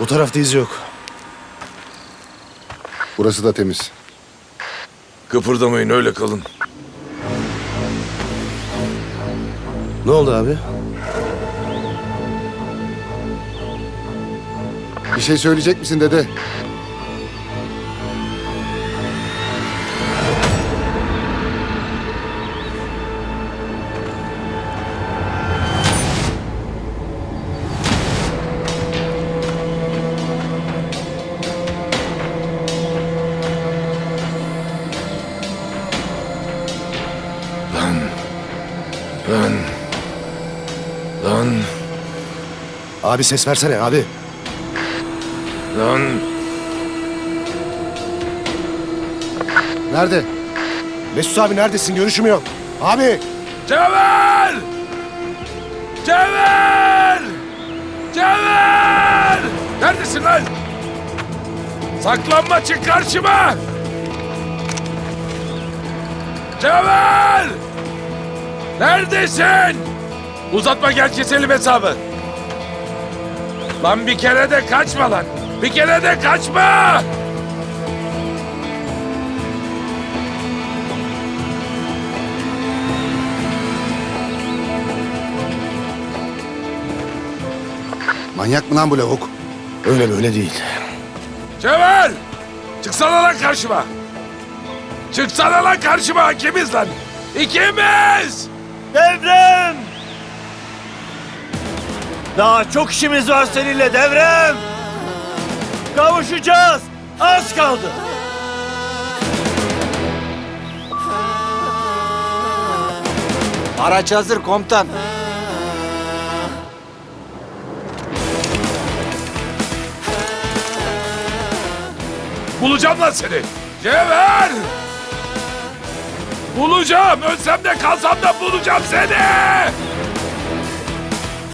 Bu tarafta iz yok. Burası da temiz. Kıpırdamayın öyle kalın. Ne oldu abi? Bir şey söyleyecek misin dede? Lan. Lan. Abi ses versene abi. Lan. Nerede? Mesut abi neredesin? Görüşüm yok. Abi! Cevher! Cevher! Cevher! Neredesin lan? Saklanma çık karşıma! Cevher! Neredesin? Uzatma gel keselim hesabı. Lan bir kere de kaçma lan. Bir kere de kaçma! Manyak mı lan bu lavuk? Öyle böyle değil. Cevher! Çıksana lan karşıma! Çıksana lan karşıma! İkimiz lan! İkimiz! Daha çok işimiz var seninle Devrem! Kavuşacağız! Az kaldı! Araç hazır komutan. Bulacağım lan seni! Cevher! Bulacağım! Ölsem de kalsam da bulacağım seni!